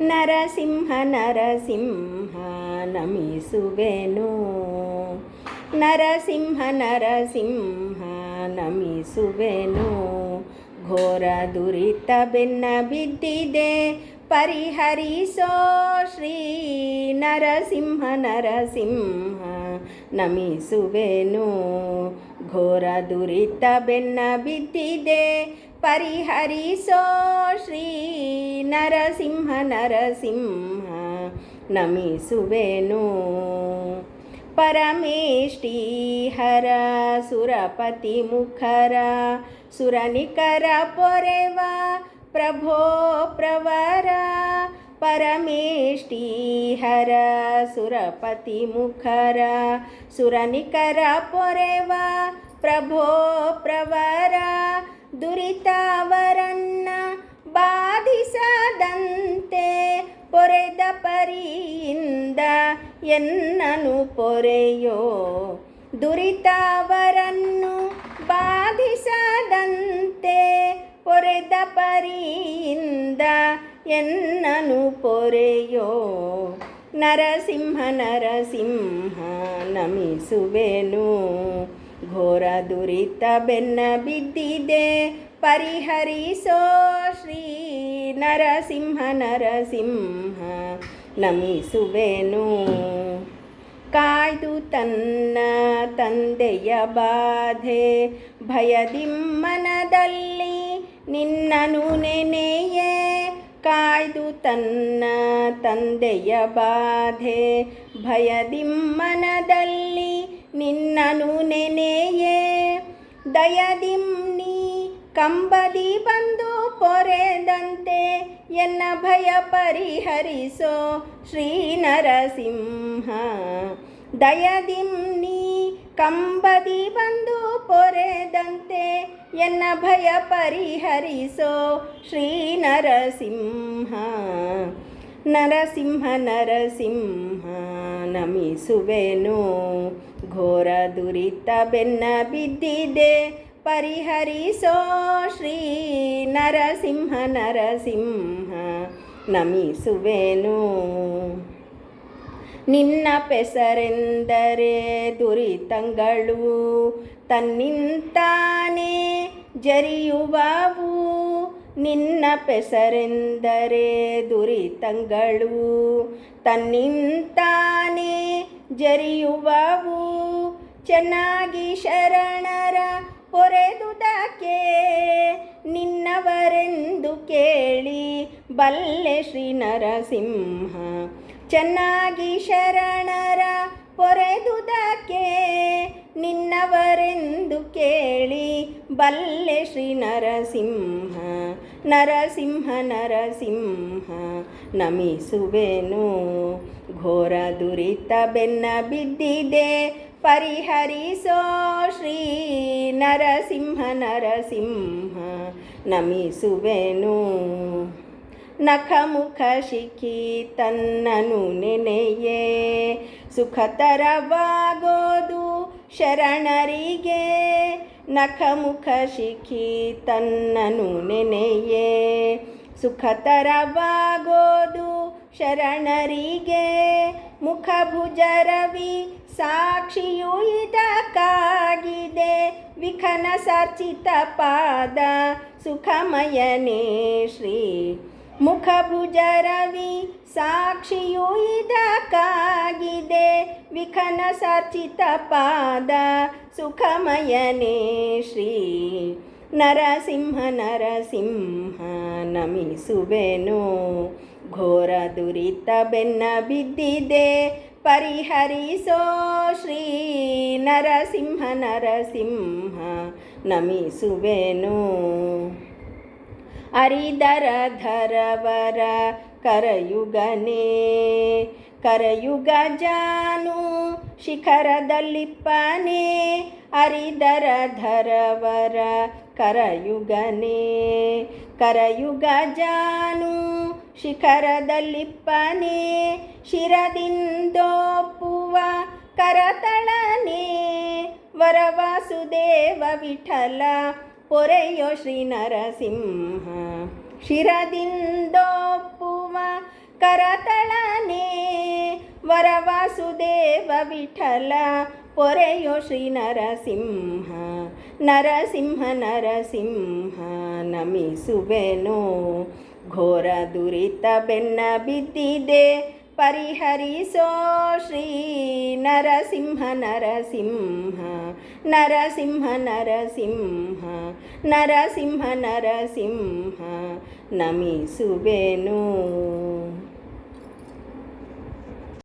ನರಸಿಂಹ ನರಸಿಂಹ ನಮಿಸುವೆನು. ನರಸಿಂಹ ನರಸಿಂಹ ನಮಿಸುವೆನು. ಘೋರ ದುರಿತ ಬೆನ್ನ ಬಿದ್ದಿದೆ, ಪರಿಹರಿಸೋ ಶ್ರೀ ನರಸಿಂಹ ನರಸಿಂಹ ನಮಿಸುವೆನು. ಘೋರ ದುರಿತ ಬೆನ್ನ ಬಿದ್ದಿದೆ परिहरिसो श्रीनरसिंह नरसिंह नमिसुवेनु परमेष्टिहर सुरपतिमुखर सुरनिकर पोरेव प्रभो प्रवर परमेष्टिहर सुरपतिमुखर सुरनिकर पोरेव प्रभो प्रवर ದುರಿತವರನ್ನ ಬಾಧಿಸದಂತೆ ಪೊರೆದ ಪರಿಯಿಂದ ಎನ್ನನು ಪೊರೆಯೋ. ದುರಿತಾವರನ್ನು ಬಾಧಿಸದಂತೆ ಪೊರೆದ ಪರಿಯಿಂದ ಎನ್ನನು ಪೊರೆಯೋ. ನರಸಿಂಹ ನರಸಿಂಹ ನಮಿಸುವೆನು. ಘೋರ ದುರಿತ ಬೆನ್ನ ಬಿದ್ದಿದೆ. ಪರಿಹರಿಸೋ ಶ್ರೀ ನರಸಿಂಹ ನರಸಿಂಹ ನಮಿಸುವೆನು ಕಾಯ್ದು ತನ್ನ ತಂದೆಯ ಬಾಧೆ ಭಯದಿಮ್ಮನದಲ್ಲಿ ನಿನ್ನನು ನೆನೆಯೇ. ಕಾಯ್ದು ತನ್ನ ತಂದೆಯ ಬಾಧೆ ಭಯದಿಮ್ಮನದಲ್ಲಿ ನಿನ್ನನು ನೆನೆಯೇ ದಯದಿಮ್ನಿ ಕಂಬದಿ ಬಂದು ಪೊರೆದಂತೆ ಎನ್ನ ಭಯ ಪರಿಹರಿಸೋ ಶ್ರೀ ನರಸಿಂಹ ದಯದಿಮ್ನಿ ಕಂಬದಿ ಬಂದು ಪೊರೆದಂತೆ ಎನ್ನ ಭಯ ಪರಿಹರಿಸೋ ಶ್ರೀ ನರಸಿಂಹ ನರಸಿಂಹ ನರಸಿಂಹ ನಮಿಸುವೆನು ಘೋರ ದುರಿತ ಬೆನ್ನ ಬಿದ್ದಿದೆ. ಪರಿಹರಿಸೋ ಶ್ರೀ ನರಸಿಂಹ ನರಸಿಂಹ, ನಮಿಸುವೆನು. ನಿನ್ನ ಪೆಸರೆಂದರೆ ದುರಿತಂಗಳು ತನ್ನಿಂತಾನೇ ಜರಿಯುವವು. ನಿನ್ನ ಪೆಸರೆಂದರೆ ದುರಿತಂಗಳು ತನ್ನಿಂತಾನೇ ಜರಿಯುವವು ಚೆನ್ನಾಗಿ ಶರಣರ ಪೊರೆದುದಕ್ಕೆ ನಿನ್ನವರೆಂದು ಕೇಳಿ ಬಲ್ಲೆ ಶ್ರೀ ನರಸಿಂಹ. ಚೆನ್ನಾಗಿ ಶರಣರ ಪೊರೆದುದಕ್ಕೆ ನಿನ್ನವರೆಂದು ಕೇಳಿ ಬಲ್ಲೆ ಶ್ರೀ ನರಸಿಂಹ. ನರಸಿಂಹ ನರಸಿಂಹ ನಮಿಸುವೆನು. ಘೋರ ದುರಿತ ಬೆನ್ನ ಬಿದ್ದಿದೆ. ಪರಿಹರಿಸೋ ಶ್ರೀ ನರಸಿಂಹ ನರಸಿಂಹ ನಮಿಸುವೆನು. ನಖಮುಖ ಶಿಖಿ ತನ್ನನು ನೆನೆಯೇ. ಸುಖತರವಾಗೋದು ಶರಣರಿಗೆ. ನಖಮುಖ ಶಿಖಿ ತನ್ನನು ನೆನೆಯೇ. ಸುಖತರವಾಗೋದು ಶರಣರಿಗೆ. ಮುಖಭುಜರವಿ ಸಾಕ್ಷಿಯು ಇದಕ್ಕಾಗಿದೆ. ವಿಖನ ಸರ್ಚಿತ ಪಾದ ಸುಖಮಯನೇ ಶ್ರೀ ಮುಖಭುಜರವಿ ಸಾಕ್ಷಿಯು ಇದಕ್ಕಾಗಿದೆ. ವಿಖನ ಸರ್ಚಿತ ಪಾದ ಸುಖಮಯನೇ ಶ್ರೀ ನರಸಿಂಹ ನರಸಿಂಹ ನಮಿಸುವೆನು. ಘೋರ ದುರಿತ ಬೆನ್ನ ಬಿದ್ದಿದೆ. ಪರಿಹರಿಸೋ ಶ್ರೀ ನರಸಿಂಹ ನರಸಿಂಹ ನಮಿಸುವೆನು. ಅರಿದರ ಧರವರ ಕರಯುಗನೇ, ಕರಯುಗ ಜಾನು ಶಿಖರದಲ್ಲಿಪ್ಪನೇ, ಅರಿದರ ಧರವರ ಕರಯುಗನೇ, ಕರಯುಗ ಜಾನು ಶಿಖರದಲ್ಲಿಪ್ಪನೇ, ಶಿರದಿಂದೋಪುವ ಕರತಳನೆ, ವರವಾಸುದೇವ ವಿಠಲ ಪೊರೆಯೋ ಶ್ರೀ ನರಸಿಂಹ ಶಿರದಿಂದೊಪ್ಪುವ ಕರತಳನೆ, ವರವಾಸುದೇವ ವಿಠಲ, ಪೊರೆಯೋ ಶ್ರೀ ನರಸಿಂಹ ನರಸಿಂಹ ನರಸಿಂಹ, ನಮಿಸುವೆನೋ, ಘೋರ ದುರಿತ ಬೆನ್ನ ಬಿದ್ದಿದೆ ಪರಿಹರಿಸೋ ಶ್ರೀ ನರಸಿಂಹ ನರಸಿಂಹ ನರಸಿಂಹ ನರಸಿಂಹ ನರಸಿಂಹ ನರಸಿಂಹ ನಮಿಸುವೆನು